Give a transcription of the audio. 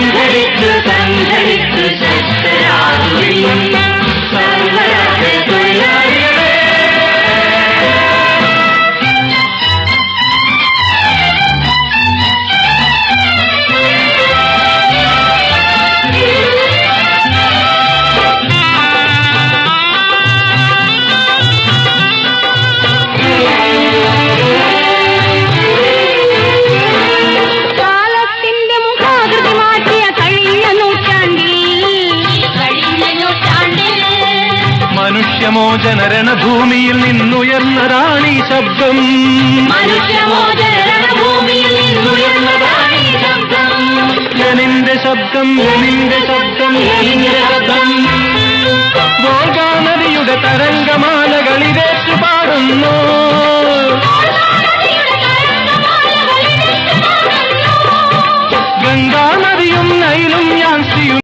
the to? മനുഷ്യമോചന രണഭൂമിയിൽ നിന്നുയർന്നതാണീ ശബ്ദം. ലനിന്റെ ശബ്ദം. ലനിന്റെ ശബ്ദം ലനിന്റെ ശബ്ദം ഗോഗാനദിയുടെ തരംഗമാണ്